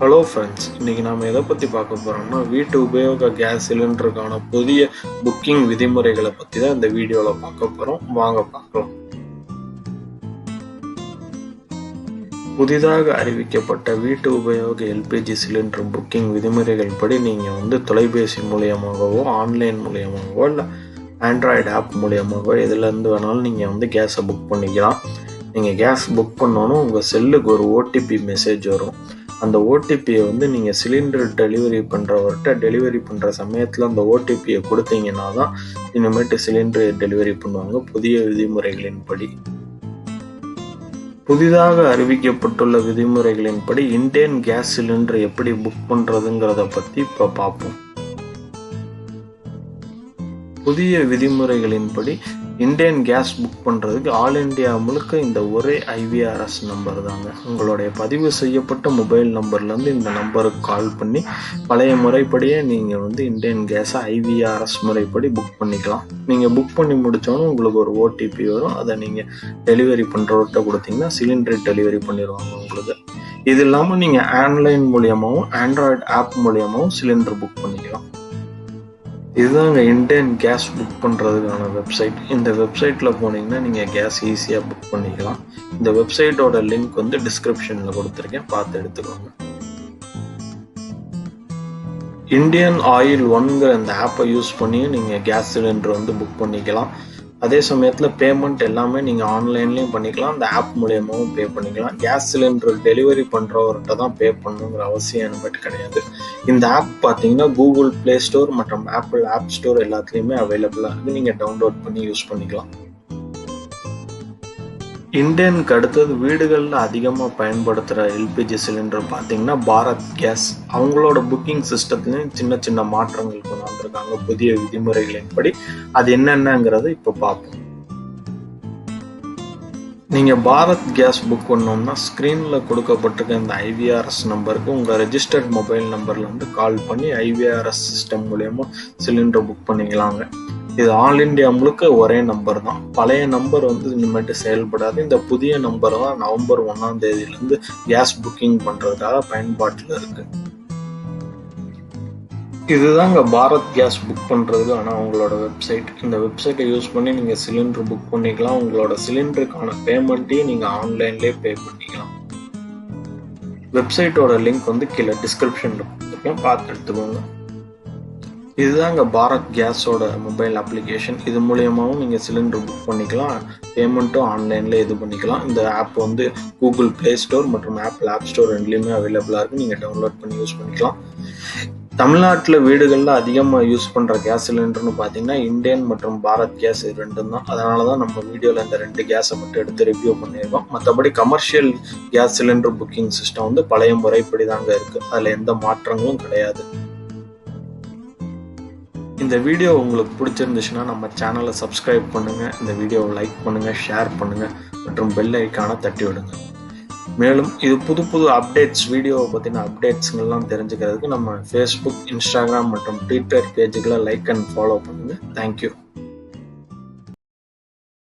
Hello friends இன்றைக்கி நாம் எதை பற்றி பார்க்க போகிறோம்னா வீட்டு உபயோக கேஸ் சிலிண்டருக்கான புதிய புக்கிங் விதிமுறைகளை பற்றி தான் இந்த வீடியோவில் பார்க்க போகிறோம் வாங்க பார்க்கலாம். புதிதாக அறிவிக்கப்பட்ட வீட்டு உபயோக எல்பிஜி சிலிண்டர் புக்கிங் விதிமுறைகள் படி நீங்கள் வந்து தொலைபேசி மூலியமாகவோ ஆன்லைன் மூலியமாகவோ இல்லை ஆண்ட்ராய்டு ஆப் மூலியமாகவோ எதுலேருந்து வேணாலும் நீங்கள் வந்து கேஸை புக் பண்ணிக்கலாம். நீங்கள் கேஸ் புக் பண்ணோன்னு உங்கள் செல்லுக்கு ஒரு ஓடிபி மெசேஜ் வரும். அந்த ஓடிபியை வந்து நீங்கள் சிலிண்டர் டெலிவரி பண்ணுறவர்கிட்ட டெலிவரி பண்ணுற சமயத்தில் அந்த ஓடிபியை கொடுத்தீங்கன்னா தான் இனிமேட்டு சிலிண்டர் டெலிவரி பண்ணுவாங்க. புதிய விதிமுறைகளின்படி. புதிதாக அறிவிக்கப்பட்டுள்ள விதிமுறைகளின்படி இண்டேன் கேஸ் சிலிண்டர் எப்படி புக் பண்ணுறதுங்கிறத பற்றி இப்போ பார்ப்போம். புதிய விதிமுறைகளின்படி இந்தியன் கேஸ் புக் பண்ணுறதுக்கு ஆல் இண்டியா முழுக்க இந்த ஒரே ஐவிஆர்எஸ் நம்பர் தாங்க. உங்களுடைய பதிவு செய்யப்பட்ட மொபைல் நம்பர்லேருந்து இந்த நம்பருக்கு கால் பண்ணி பழைய முறைப்படியே நீங்கள் வந்து இந்தியன் கேஸை ஐவிஆர்எஸ் முறைப்படி புக் பண்ணிக்கலாம். நீங்கள் புக் பண்ணி முடித்தோன்னு உங்களுக்கு ஒரு ஓடிபி வரும். அதை நீங்கள் டெலிவரி பண்ணுறவர்கிட்ட கொடுத்தீங்கன்னா சிலிண்டர் டெலிவரி பண்ணிடுவாங்க உங்களுக்கு. இது இல்லாமல் நீங்கள் ஆன்லைன் மூலியமாகவும் ஆண்ட்ராய்டு ஆப் மூலியமாகவும் சிலிண்டர் புக் பண்ணிக்கலாம். இதுதாங்க இண்டேன் கேஸ் புக் பண்ணுறதுக்கான வெப்சைட் இந்த வெப்சைட்டில் போனீங்கன்னா நீங்கள் கேஸ் ஈஸியாக புக் பண்ணிக்கலாம். இந்த வெப்சைட்டோட லிங்க் வந்து டிஸ்கிரிப்ஷனில் கொடுத்துருக்கேன். பார்த்து எடுத்துக்கோங்க. இந்தியன் ஆயில் ஒன்கிற இந்த ஆப்பை யூஸ் பண்ணியும் நீங்கள் கேஸ் சிலிண்டர் வந்து புக் பண்ணிக்கலாம். அதே சமயத்தில் பேமெண்ட் எல்லாமே நீங்கள் ஆன்லைன்லேயும் பண்ணிக்கலாம். அந்த ஆப் மூலியமாகவும் பே பண்ணிக்கலாம். கேஸ் சிலிண்டர் டெலிவரி பண்ணுறவர்கிட்ட தான் பே பண்ணுங்கிற அவசியம் எனக்கு கிடையாது. இந்த ஆப் பார்த்தீங்கன்னா கூகுள் ப்ளே ஸ்டோர் மற்றும் ஆப்பிள் ஆப் ஸ்டோர் எல்லாத்துலேயுமே அவைலபிளாக இருக்குது நீங்கள் டவுன்லோட் பண்ணி யூஸ் பண்ணிக்கலாம். இந்தியனுக்கு அடுத்தது வீடுகளில் அதிகமாக பயன்படுத்துகிற எல்பிஜி சிலிண்டர் பார்த்தீங்கன்னா பாரத் கேஸ். அவங்களோட புக்கிங் சிஸ்டத்துலேயும் சின்ன சின்ன மாற்றங்கள் கொண்டு வந்திருக்காங்க புதிய விதிமுறைகளின்படி அது என்னென்னங்கிறத இப்போ பார்ப்போம். நீங்கள் பாரத் கேஸ் புக் பண்ணோம்னா ஸ்க்ரீனில் கொடுக்கப்பட்டிருக்க இந்த ஐவிஆர்எஸ் நம்பருக்கு உங்கள் ரெஜிஸ்டர்ட் மொபைல் நம்பர்லேருந்து கால் பண்ணி ஐவிஆர்எஸ் சிஸ்டம் மூலயமா சிலிண்டர் புக் பண்ணிக்கலாங்க. இது ஆல் இண்டியா முழுக்க ஒரே நம்பர் தான். பழைய நம்பர் வந்து இனிமேட்டு செயல்படாது. இந்த புதிய நம்பர் தான் நவம்பர் ஒன்றாம் தேதியிலேருந்து கேஸ் புக்கிங் பண்ணுறதுக்காக பயன்பாட்டில் இருக்கு. இதுதாங்க பாரத் கேஸ் புக் பண்ணுறதுக்கு ஆனால் உங்களோட வெப்சைட் இந்த வெப்சைட்டை யூஸ் பண்ணி நீங்கள் சிலிண்டர் புக் பண்ணிக்கலாம். உங்களோட சிலிண்டருக்கான பேமெண்ட்டையும் நீங்கள் ஆன்லைன்லேயே பே பண்ணிக்கலாம். வெப்சைட்டோட லிங்க் வந்து கீழே டிஸ்கிரிப்ஷனில் கொடுத்துருக்கேன். பார்த்து எடுத்துக்கோங்க. இதுதாங்க பாரத் கேஸோட மொபைல் அப்ளிகேஷன் இது மூலியமாகவும் நீங்கள் சிலிண்டர் புக் பண்ணிக்கலாம். பேமெண்ட்டும் ஆன்லைனில் இது பண்ணிக்கலாம். இந்த ஆப் வந்து கூகுள் ப்ளே ஸ்டோர் மற்றும் ஆப்பிள் ஆப் ஸ்டோர் ரெண்டுலேயுமே அவைலபிளாக இருக்குது நீங்கள் டவுன்லோட் பண்ணி யூஸ் பண்ணிக்கலாம். தமிழ்நாட்டில் வீடுகளில் அதிகமாக யூஸ் பண்ணுற கேஸ் சிலிண்டர்னு பார்த்தீங்கன்னா இந்தியன் மற்றும் பாரத் கேஸ் இது ரெண்டும் தான். அதனால தான் நம்ம வீடியோவில் இந்த ரெண்டு கேஸை மட்டும் எடுத்து ரிவ்யூ பண்ணியிருக்கோம் மற்றபடி commercial gas cylinder booking system வந்து பழைய முறைப்படி தாங்க இருக்குது அதில் எந்த மாற்றங்களும் கிடையாது. இந்த வீடியோ உங்களுக்கு பிடிச்சிருந்துச்சுன்னா நம்ம சேனலை சப்ஸ்கிரைப் பண்ணுங்கள் இந்த வீடியோவை லைக் பண்ணுங்கள் ஷேர் பண்ணுங்கள் மற்றும் பெல் ஐக்கானை தட்டி விடுங்க. மேலும் இது புது புது அப்டேட்ஸ் வீடியோவை பற்றின அப்டேட்ஸுங்கெல்லாம் தெரிஞ்சுக்கிறதுக்கு நம்ம ஃபேஸ்புக் இன்ஸ்டாகிராம் மற்றும் ட்விட்டர் பேஜுகளை லைக் அண்ட் ஃபாலோ பண்ணுங்கள் தேங்க்யூ